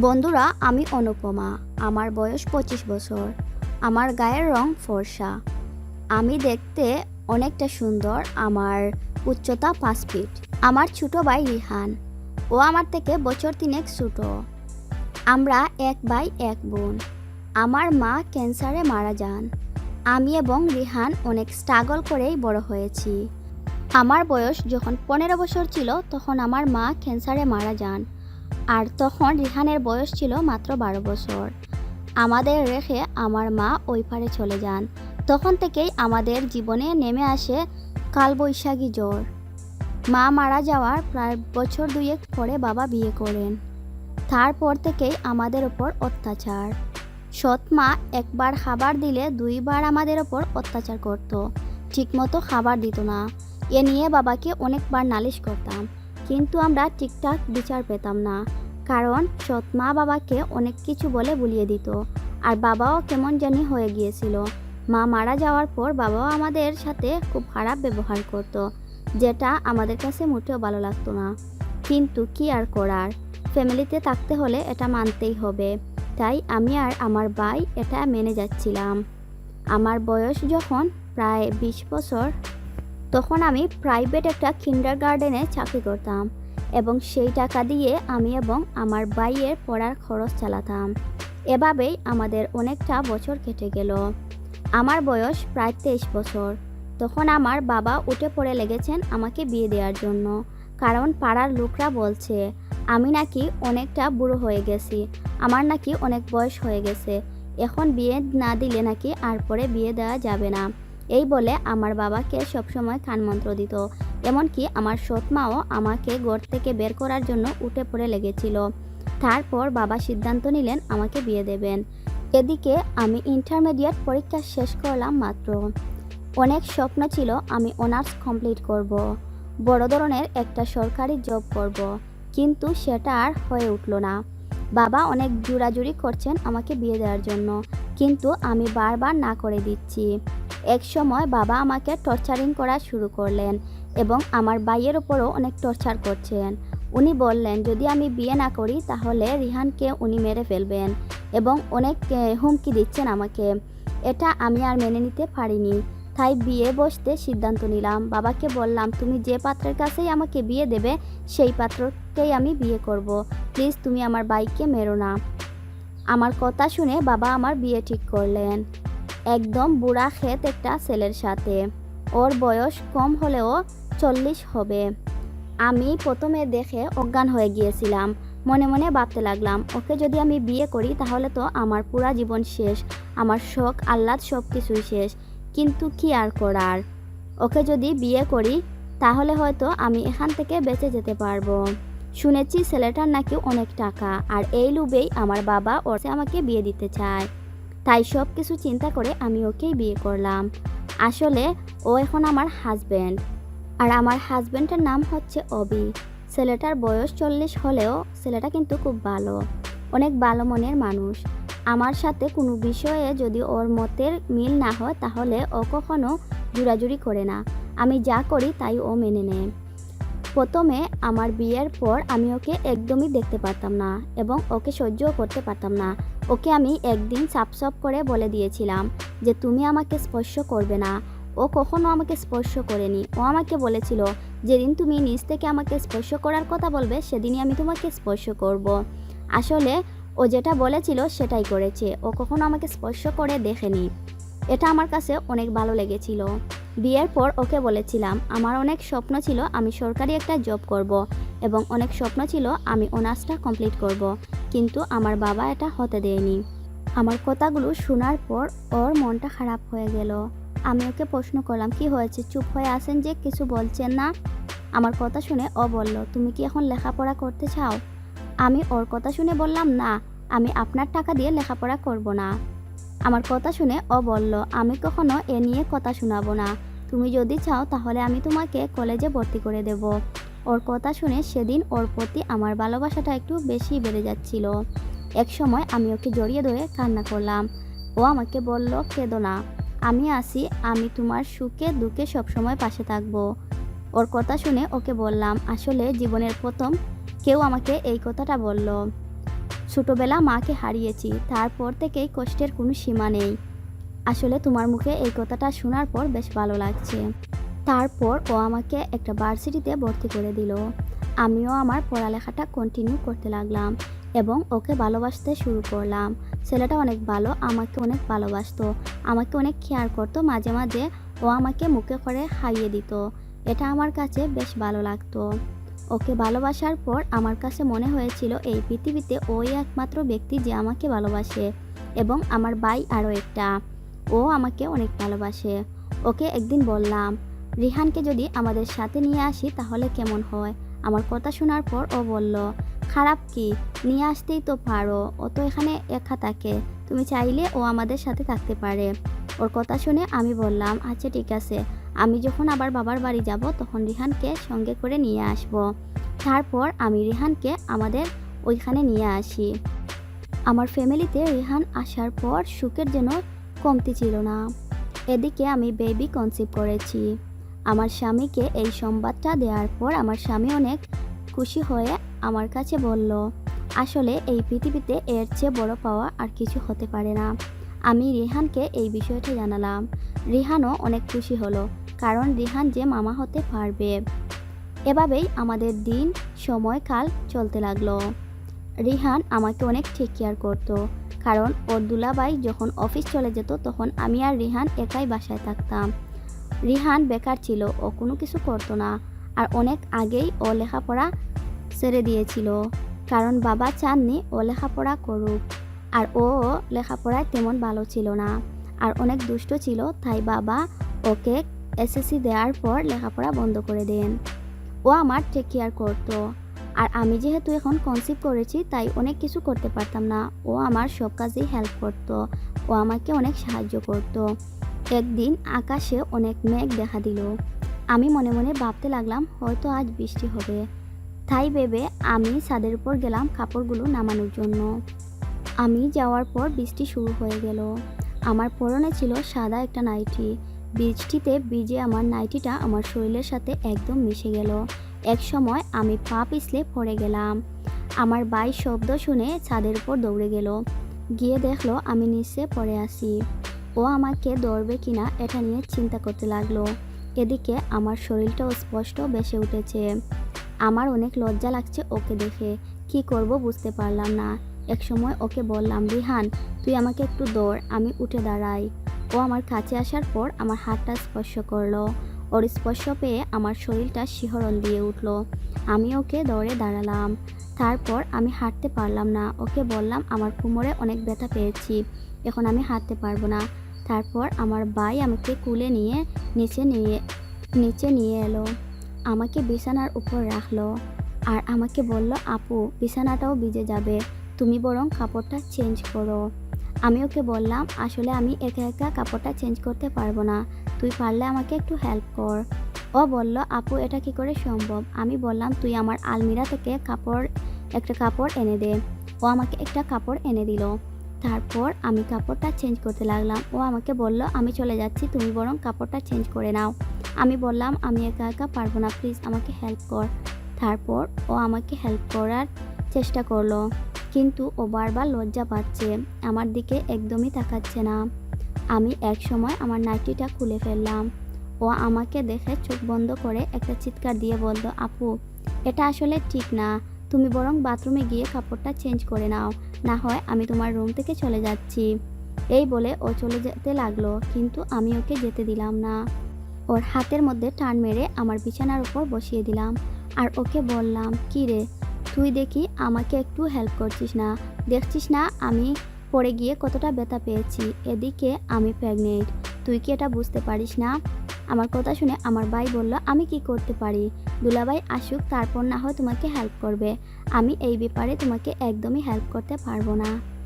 বন্ধুরা, আমি অনুপমা। আমার বয়স পঁচিশ বছর। আমার গায়ের রং ফর্সা। আমি দেখতে অনেকটা সুন্দর। আমার উচ্চতা পাঁচ ফিট। আমার ছোট ভাই রিহান। ও আমার থেকে বছর তিনেক ছোট। আমরা এক ভাই, এক বোন। আমার মা ক্যান্সারে মারা যান। আমি এবং রিহান অনেক স্ট্রাগল করেই বড় হয়েছি। আমার বয়স যখন পনেরো বছর ছিল, তখন আমার মা ক্যান্সারে মারা যান। আর তখন রিহানের বয়স ছিল মাত্র বারো বছর। আমাদের রেখে আমার মা ওই পারে চলে যান। তখন থেকেই আমাদের জীবনে নেমে আসে কালবৈশাখী জ্বর। মা মারা যাওয়ার প্রায় বছর দুয়েক পরে বাবা বিয়ে করেন। তারপর থেকেই আমাদের ওপর অত্যাচার। সৎ মা একবার খাবার দিলে দুইবার আমাদের ওপর অত্যাচার করত। ঠিকমতো খাবার দিত না। এ নিয়ে বাবাকে অনেকবার নালিশ করতাম। কিন্তু আমরা ঠিকঠাক বিচার পেতাম না। কারণ সৎ মা বাবাকে অনেক কিছু বলে ভুলিয়ে দিত। আর বাবাও কেমন জানি হয়ে গিয়েছিল। মা মারা যাওয়ার পর বাবাও আমাদের সাথে খুব খারাপ ব্যবহার করত, যেটা আমাদের কাছে মোটেও ভালো লাগতো না। কিন্তু কি আর করার? ফ্যামিলিতে থাকতে হলে এটা মানতেই হবে। তাই আমি আর আমার ভাই এটা মেনে যাচ্ছিলাম। আমার বয়স যখন প্রায় বিশ বছর তখন আমি প্রাইভেট একটা কিন্ডার গার্ডেনে চাকরি করতাম এবং সেই টাকা দিয়ে আমি এবং আমার ভাইয়ের পড়ার খরচ চালাতাম। এভাবেই আমাদের অনেকটা বছর কেটে গেল। আমার বয়স প্রায় তেইশ বছর। তখন আমার বাবা উঠে পড়ে লেগেছেন আমাকে বিয়ে দেওয়ার জন্য। কারণ পাড়ার লোকরা বলছে, আমি নাকি অনেকটা বুড়ো হয়ে গেছি। আমার নাকি অনেক বয়স হয়ে গেছে। এখন বিয়ে না দিলে নাকি আর পরে বিয়ে দেওয়া যাবে না। এই বলে আমার বাবাকে সবসময় কানমন্ত্র দিত। এমনকি আমার সৎ মাও আমাকে ঘর থেকে বের করার জন্য উঠে পড়ে লেগেছিল। তারপর বাবা সিদ্ধান্ত নিলেন আমাকে বিয়ে দেবেন। এদিকে আমি ইন্টারমিডিয়েট পরীক্ষা শেষ করলাম মাত্র। অনেক স্বপ্ন ছিল আমি অনার্স কমপ্লিট করব। বড় ধরনের একটা সরকারি জব করব। কিন্তু সেটা আর হয়ে উঠল না। বাবা অনেক জোরাজুরি করছেন আমাকে বিয়ে দেওয়ার জন্য। কিন্তু আমি বারবার না করে দিচ্ছি। এক সময় বাবা আমাকে টর্চারিং করা শুরু করলেন এবং আমার ভাইয়ের ওপরও অনেক টর্চার করছেন। উনি বললেন, যদি আমি বিয়ে না করি, তাহলে রিহানকে উনি মেরে ফেলবেন এবং অনেক হুমকি দিচ্ছেন আমাকে। এটা আমি আর মেনে নিতে পারিনি। তাই বিয়ে বসতে সিদ্ধান্ত নিলাম। বাবাকে বললাম, তুমি যে পাত্রের কাছেই আমাকে বিয়ে দেবে, সেই পাত্রকেই আমি বিয়ে করব। প্লিজ তুমি আমার বাইককে মেরো না। আমার কথা শুনে বাবা আমার বিয়ে ঠিক করলেন। একদম বুড়া ক্ষেত একটা ছেলের সাথে। ওর বয়স কম হলেও চল্লিশ হবে। আমি প্রথমে দেখে অজ্ঞান হয়ে গিয়েছিলাম। মনে মনে ভাবতে লাগলাম, ওকে যদি আমি বিয়ে করি তাহলে তো আমার পুরা জীবন শেষ, আমার শখ, আহ্লাদ সব কিছুই শেষ। কিন্তু কি আর করার? ওকে যদি বিয়ে করি তাহলে হয়তো আমি এখান থেকে বেঁচে যেতে পারব। শুনেছি ছেলেটার নাকি অনেক টাকা, আর এই লুবেই আমার বাবা ওর আমাকে বিয়ে দিতে চায়। তাই সব কিছু চিন্তা করে আমি ওকেই বিয়ে করলাম। আসলে ও এখন আমার হাজব্যান্ড আর আমার হাজব্যান্ডের নাম হচ্ছে অবি। ছেলেটার বয়স চল্লিশ হলেও ছেলেটা কিন্তু খুব ভালো। অনেক ভালো মনের মানুষ। আমার সাথে কোনো বিষয়ে যদি ওর মতের মিল না হয় তাহলে ও কখনো জোরাজুরি করে না। আমি যা করি তাই ও মেনে নেয়। প্রথমে আমার বিয়ের পর আমি ওকে একদমই দেখতে পারতাম না এবং ওকে সহ্যও করতে পারতাম না। ওকে আমি একদিন সাপ করে বলে দিয়েছিলাম যে তুমি আমাকে স্পর্শ করবে না। ও কখনো আমাকে স্পর্শ করেনি। ও আমাকে বলেছিল, যেদিন তুমি নিজ থেকে আমাকে স্পর্শ করার কথা বলবে, সেদিনই আমি তোমাকে স্পর্শ করব। আসলে ও যেটা বলেছিল সেটাই করেছে। ও কখনো আমাকে স্পর্শ করে দেখেনি। এটা আমার কাছে অনেক ভালো লেগেছিল। বিয়ের পর ওকে বলেছিলাম, আমার অনেক স্বপ্ন ছিল, আমি সরকারি একটা জব করব। এবং অনেক স্বপ্ন ছিল আমি অনার্সটা কমপ্লিট করব। কিন্তু আমার বাবা এটা হতে দেয়নি। আমার কথাগুলো শোনার পর ওর মনটা খারাপ হয়ে গেল। আমি ওকে প্রশ্ন করলাম, কি হয়েছে? চুপ হয়ে আছেন যে? কিছু বলছেন না? আমার কথা শুনে ও বলল, তুমি কি এখন লেখাপড়া করতে চাও? আমি ওর কথা শুনে বললাম, না, আমি আপনার টাকা দিয়ে লেখাপড়া করব না। আমার কথা শুনে ও বলল, আমি কখনো এ নিয়ে কথা শোনাবো না। তুমি যদি চাও তাহলে আমি তোমাকে কলেজে ভর্তি করে দেব। ওর কথা শুনে সেদিন ওর প্রতি আমার ভালোবাসাটা একটু বেশি বেড়ে যাচ্ছিল। এক সময় আমি ওকে জড়িয়ে ধরে কান্না করলাম। ও আমাকে বলল, কেঁদো না। আমি আসি আমি তোমার সুখে দুঃখে সবসময় পাশে থাকব। ওর কথা শুনে ওকে বললাম, আসলে জীবনের প্রথম কেউ আমাকে এই কথাটা বলল। ছোটোবেলা মাকে হারিয়েছি, তারপর থেকেই কষ্টের কোনো সীমা নেই। আসলে তোমার মুখে এই কথাটা শোনার পর বেশ ভালো লাগছে। তারপর ও আমাকে একটা ভার্সিটিতে ভর্তি করে দিল। আমিও আমার পড়ালেখাটা কন্টিনিউ করতে লাগলাম এবং ওকে ভালোবাসতে শুরু করলাম। ছেলেটা অনেক ভালো, আমাকে অনেক ভালোবাসতো, আমাকে অনেক কেয়ার করতো, মাঝে মাঝে ও আমাকে মুখে করে খাইয়ে দিত। এটা আমার কাছে বেশ ভালো লাগতো। ওকে ভালোবাসার পর আমার কাছে মনে হয়েছিল এই পৃথিবীতে ওই একমাত্র ব্যক্তি যে আমাকে ভালোবাসে এবং আমার ভাই আরও একটা। ও আমাকে অনেক ভালোবাসে। ওকে একদিন বললাম রিহানকে যদি আমাদের সাথে নিয়ে আসি, তাহলে কেমন হয়? আমার কথা শোনার পর ও বলল, খারাপ কি? নিয়ে আসতেই তো পারো। ও তো এখানে একা থাকে। তুমি চাইলে ও আমাদের সাথে থাকতে পারে। ওর কথা শুনে আমি বললাম আচ্ছা ঠিক আছে। আমি যখন আবার বাবার বাড়ি যাব, তখন রিহানকে সঙ্গে করে নিয়ে আসব। তারপর আমি রিহানকে আমাদের ওইখানে নিয়ে আসি। আমার ফ্যামিলিতে রিহান আসার পর সুখের যেন কমতি ছিল না। এদিকে আমি বেবি কনসিভ করেছি। আমার স্বামীকে এই সংবাদটা দেওয়ার পর আমার স্বামী অনেক খুশি হয়ে আমার কাছে বলল, আসলে এই পৃথিবীতে এর চেয়ে বড় পাওয়া আর কিছু হতে পারে না। আমি রিহানকে এই বিষয়টা জানালাম। রিহানও অনেক খুশি হলো, কারণ রিহান যে মামা হতে পারবে। এভাবেই আমাদের দিন সময়কাল চলতে লাগল। রিহান আমাকে অনেক টেক কেয়ার করতো, কারণ ওর দুলাভাই যখন অফিস চলে যেত তখন আমি আর রিহান একাই বাসায় থাকতাম। রিহান বেকার ছিল ও কোনো কিছু করতো না আর অনেক আগেই ও লেখাপড়া ছেড়ে দিয়েছিল। কারণ বাবা চাননি ও লেখাপড়া করুক। আর ও লেখাপড়ায় তেমন ভালো ছিল না। আর অনেক দুষ্ট ছিল, তাই বাবা ওকে এসএসসি দেওয়ার পর লেখাপড়া বন্ধ করে দেন। ও আমার টেক কেয়ার করতো। আর আমি যেহেতু এখন কনসিভ করেছি, তাই অনেক কিছু করতে পারতাম না। ও আমার সব কাজেই হেল্প করতো। ও আমাকে অনেক সাহায্য করতো। একদিন আকাশে অনেক মেঘ দেখা দিল। আমি মনে মনে ভাবতে লাগলাম, হয়তো আজ বৃষ্টি হবে। তাই ভেবে আমি ছাদের উপর গেলাম কাপড়গুলো নামানোর জন্য। আমি যাওয়ার পর বৃষ্টি শুরু হয়ে গেল। আমার পরনে ছিল সাদা একটা নাইটি। বৃষ্টিতে ভিজে আমার নাইটিটা আমার শরীরের সাথে একদম মিশে গেল। এক সময় আমি পা পিছলে পড়ে গেলাম। আমার ভাই শব্দ শুনে ছাদের উপর দৌড়ে গেল। গিয়ে দেখল আমি নিচে পড়ে আসি ও আমাকে ধরবে কিনা এটা নিয়ে চিন্তা করতে লাগল। এদিকে আমার শরীরটাও স্পষ্ট বেসে উঠেছে। আমার অনেক লজ্জা লাগছে ওকে দেখে। কি করব বুঝতে পারলাম না। এক সময় ওকে বললাম, রিহান, তুই আমাকে একটু দৌড়, আমি উঠে দাঁড়াই। ও আমার কাছে আসার পর আমার হাতটা স্পর্শ করল। ওর স্পর্শ পেয়ে আমার শরীরটা শিহরণ দিয়ে উঠল। আমি ওকে দৌড়ে দাঁড়ালাম। তারপর আমি হাঁটতে পারলাম না। ওকে বললাম, আমার কোমরে অনেক ব্যথা পেয়েছি। এখন আমি হাঁটতে পারব না। তারপর আমার ভাই আমাকে কুলে নিয়ে, নিচে নিয়ে নিচে নিয়ে এলো। আমাকে বিছানার উপর রাখল আর আমাকে বলল, আপু, বিছানাটাও ভিজে যাবে। তুমি বরং কাপড়টা চেঞ্জ করো। আমি ওকে বললাম, আসলে আমি একা একা কাপড়টা চেঞ্জ করতে পারব না। তুই পারলে আমাকে একটু হেল্প কর। ও বলল, আপু, এটা কি করে সম্ভব? আমি বললাম, তুই আমার আলমিরা থেকে কাপড়, একটা কাপড় এনে দে। ও আমাকে একটা কাপড় এনে দিল। তারপর আমি কাপড়টা চেঞ্জ করতে লাগলাম। ও আমাকে বলল, আমি চলে যাচ্ছি, তুমি বরং কাপড়টা চেঞ্জ করে নাও। আমি বললাম, আমি একা একা পারব না, প্লিজ আমাকে হেল্প কর। তারপর ও আমাকে হেল্প করার চেষ্টা করল, কিন্তু ও বারবার লজ্জা পাচ্ছে, আমার দিকে একদমই তাকাচ্ছে না। আমি এক সময় আমার নাইটিটা খুলে ফেললাম। ও আমাকে দেখে চোখ বন্ধ করে একটা চিৎকার দিয়ে বলল, আপু, এটা আসলে ঠিক না। তুমি বরং বাথরুমে গিয়ে কাপড়টা চেঞ্জ করে নাও। না হয় আমি তোমার রুম থেকে চলে যাচ্ছি। এই বলে ও চলে যেতে লাগল, কিন্তু আমি ওকে যেতে দিলাম না। ওর হাতের মধ্যে টান মেরে আমার বিছানার উপর বসিয়ে দিলাম। আর ওকে বললাম, কি রে, তুই দেখি আমাকে একটু হেল্প করছিস না? দেখছিস না আমি পড়ে গিয়ে কতটা ব্যথা পেয়েছি? এদিকে আমি প্রেগনেন্ট তুই কি এটা বুঝতে পারিস না? আমার কথা শুনে আমার ভাই বলল, আমি কি করতে পারি? দুলাভাই আসুক, তারপর না হয় তোমাকে হেল্প করবে। আমি এই ব্যাপারে তোমাকে একদমই হেল্প করতে পারব না।